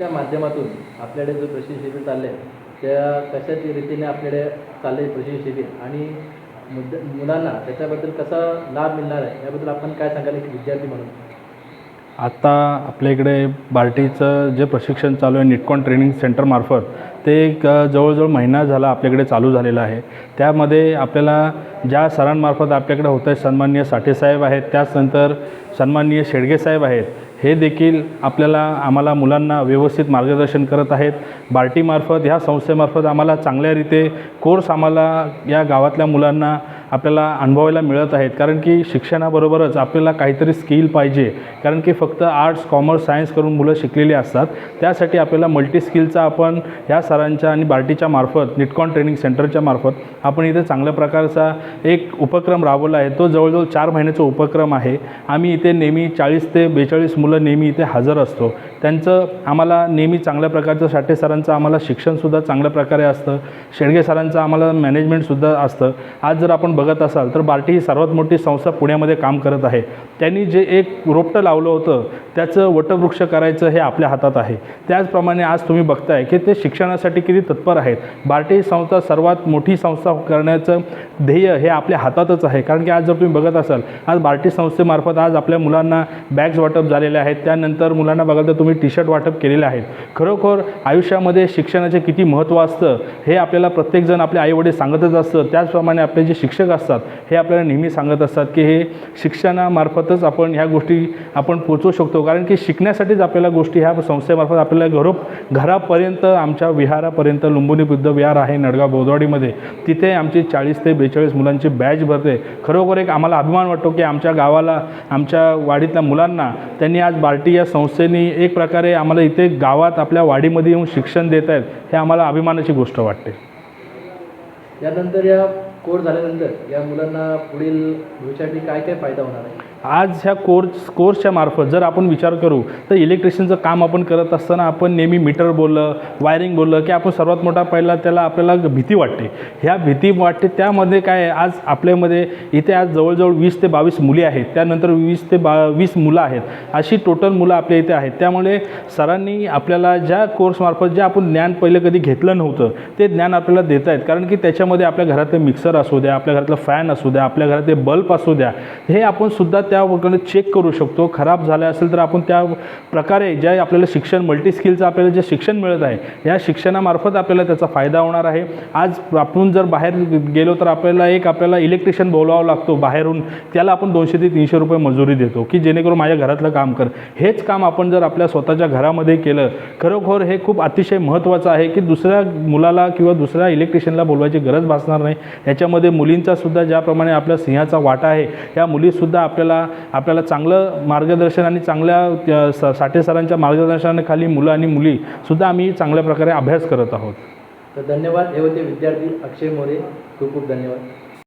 त्या माध्यमातून आपल्याकडे जो प्रशिक्षण शिबिर चालले त्या कशाच्या रीतीने आपल्याकडे चालले प्रशिक्षण शिबिर आणि मुद्द मुलांना त्याच्याबद्दल कसा लाभ मिळणार आहे? याबद्दल आपण काय सांगाल एक विद्यार्थी म्हणून? आत्ता आपल्या इकडे बार्टीचं जे प्रशिक्षण चालू आहे निटकॉन ट्रेनिंग सेंटरमार्फत ते एक जवळजवळ महिना झाला आपल्याकडे चालू झालेलं आहे. त्यामध्ये आपल्याला ज्या सरांमार्फत आपल्याकडे होत आहे सन्माननीय साठेसाहेब आहेत त्याचनंतर सन्माननीय शेडगेसाहेब आहेत हे देखील आपल्याला आम्हाला मुलांना व्यवस्थित मार्गदर्शन करत आहेत. बार्टीमार्फत ह्या संस्थेमार्फत आम्हाला चांगल्या रीते कोर्स आम्हाला या गावातल्या मुलांना आपल्याला अनुभवायला मिळत आहेत. कारण की शिक्षणाबरोबरच आपल्याला काहीतरी स्किल पाहिजे. कारण की फक्त आर्ट्स कॉमर्स सायन्स करून मुलं शिकलेली असतात. त्यासाठी आपल्याला मल्टी स्किलचा आपण ह्या सरांच्या आणि बार्टीच्या मार्फत निटकॉन ट्रेनिंग सेंटरच्या मार्फत आपण इथे चांगल्या प्रकारचा एक उपक्रम राबवला आहे. तो जवळजवळ चार महिन्याचा उपक्रम आहे. आम्ही इथे नेहमी चाळीस ते बेचाळीस मुलं नेहमी इथे हजर असतो. त्यांचं आम्हाला नेहमी चांगल्या प्रकारचं साठे सरांचं आम्हाला शिक्षणसुद्धा चांगल्या प्रकारे असतं. शेडगे सरांचं आम्हाला मॅनेजमेंटसुद्धा असतं. आज जर आपण बघत असाल तर बार्टी ही सर्वात मोठी संस्था पुण्यामध्ये काम करत आहे. त्यांनी जे एक रोपटं लावलं होतं त्याचं वटवृक्ष करायचं हे आपल्या हातात आहे. त्याचप्रमाणे आज तुम्ही बघताय की ते शिक्षणासाठी किती तत्पर आहेत. बार्टी ही संस्था सर्वात मोठी संस्था करण्याचं ध्येय हे आपल्या हातातच आहे. कारण की आज जर तुम्ही बघत असाल आज बार्टी संस्थेमार्फत आज आपल्या मुलांना बॅग्स वाटप झालेले आहेत. त्यानंतर मुलांना बघाल तर तुम्ही टी शर्ट वाटप केलेले आहेत. खरोखर आयुष्यामध्ये शिक्षणाचे किती महत्त्व असतं हे आपल्याला प्रत्येकजण आपले आईवडील सांगतच असतं. त्याचप्रमाणे आपले जे शिक्षक असतात हे आपल्याला नेहमी सांगत असतात की हे शिक्षणामार्फतच आपण ह्या गोष्टी आपण पोचवू शकतो. कारण की शिकण्यासाठीच आपल्याला गोष्टी ह्या संस्थेमार्फत आपल्याला घरो घरापर्यंत आमच्या विहारापर्यंत लुंबुनी बुद्ध विहार आहे नडगाव बोदवाडीमध्ये तिथे आमची चाळीस ते बेचाळीस मुलांची बॅच भरते. खरोखर एक आम्हाला अभिमान वाटतो की आमच्या गावाला आमच्या वाडीतल्या मुलांना त्यांनी आज बार्टी या संस्थेने एक प्रकारे आम्हाला इथे गावात आपल्या वाडीमध्ये येऊन शिक्षण देत आहेत हे आम्हाला अभिमानाची गोष्ट वाटते. यानंतर या कोर्स झाल्यानंतर या मुलांना पुढील भविष्यासाठी काय काय फायदा होणार आहे? आज ह्या कोर्स कोर्सच्या मार्फत जर आपण विचार करू तर इलेक्ट्रिशियनचं काम आपण करत असताना आपण नेहमी मीटर बोललं वायरिंग बोललं की आपण सर्वात मोठा पहिला त्याला आपल्याला भीती वाटते. ह्या भीती वाटते त्यामध्ये काय आहे आज आपल्यामध्ये इथे आज जवळजवळ वीस ते बावीस मुली आहेत. त्यानंतर वीस ते बा वीस मुलं आहेत. अशी टोटल मुलं आपल्या इथे आहेत. त्यामुळे सरांनी आपल्याला ज्या कोर्समार्फत जे आपण ज्ञान पहिले कधी घेतलं नव्हतं ते ज्ञान आपल्याला देत आहेत. कारण की त्याच्यामध्ये आपल्या घरातले मिक्सर असू द्या आपल्या घरातलं फॅन असू द्या आपल्या घरातले बल्ब असू द्या हे आपण सुद्धा त्या वगैरे चेक करू शकतो. खराब झालं असेल तर आपण त्या प्रकारे ज्या आपल्याला शिक्षण मल्टी स्किलचं आपल्याला जे शिक्षण मिळत आहे या शिक्षणामार्फत आपल्याला त्याचा फायदा होणार आहे. आज आपण जर बाहेर गेलो तर आपल्याला एक आपल्याला इलेक्ट्रिशियन बोलावा लागतो बाहेरून. त्याला आपण दोनशे ते तीनशे रुपये मजुरी देतो की जेणेकरून माझ्या घरातलं काम कर. हेच काम आपण जर आपल्या स्वतःच्या घरामध्ये केलं खरोखर हे खूप अतिशय महत्त्वाचं आहे की दुसऱ्या मुलाला किंवा दुसऱ्या इलेक्ट्रिशियनला बोलवायची गरज भासणार नाही. याच्यामध्ये मुलींचा सुद्धा ज्याप्रमाणे आपल्या सिंहाचा वाटा आहे या मुलीसुद्धा आपल्याला आपल्याला चांगलं मार्गदर्शन आणि चांगल्या स- साठे सरांच्या मार्गदर्शनाखाली मुलं आणि मुलीसुद्धा आम्ही चांगल्या प्रकारे अभ्यास करत आहोत. तर धन्यवाद. हे होते विद्यार्थी अक्षय मोरे. खूप खूप धन्यवाद.